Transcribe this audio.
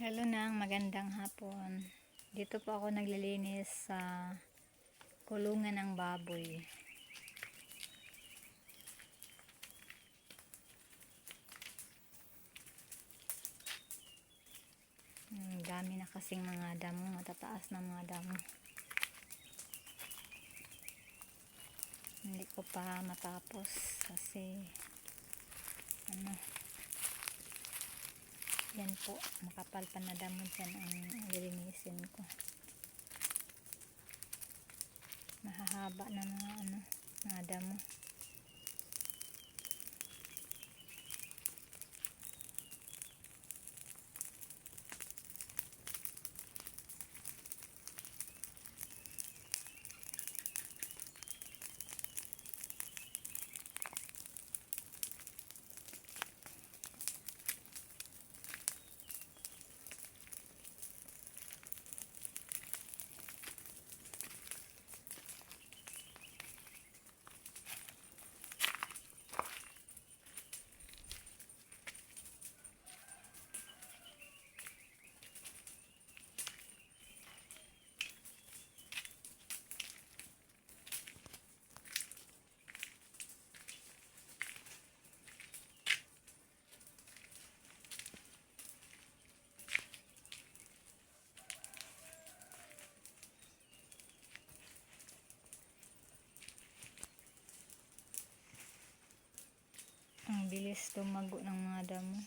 Hello nang magandang hapon. Dito po ako naglilinis sa kulungan ng baboy. Hmm, dami na kasing mga damo, matataas na mga damo. Hindi ko pa matapos kasi yan po, makapal pa na damo dyan ang lilinisin ko. Mahahaba na mga ano, mga damo. Ang bilis tumago ng mga damo.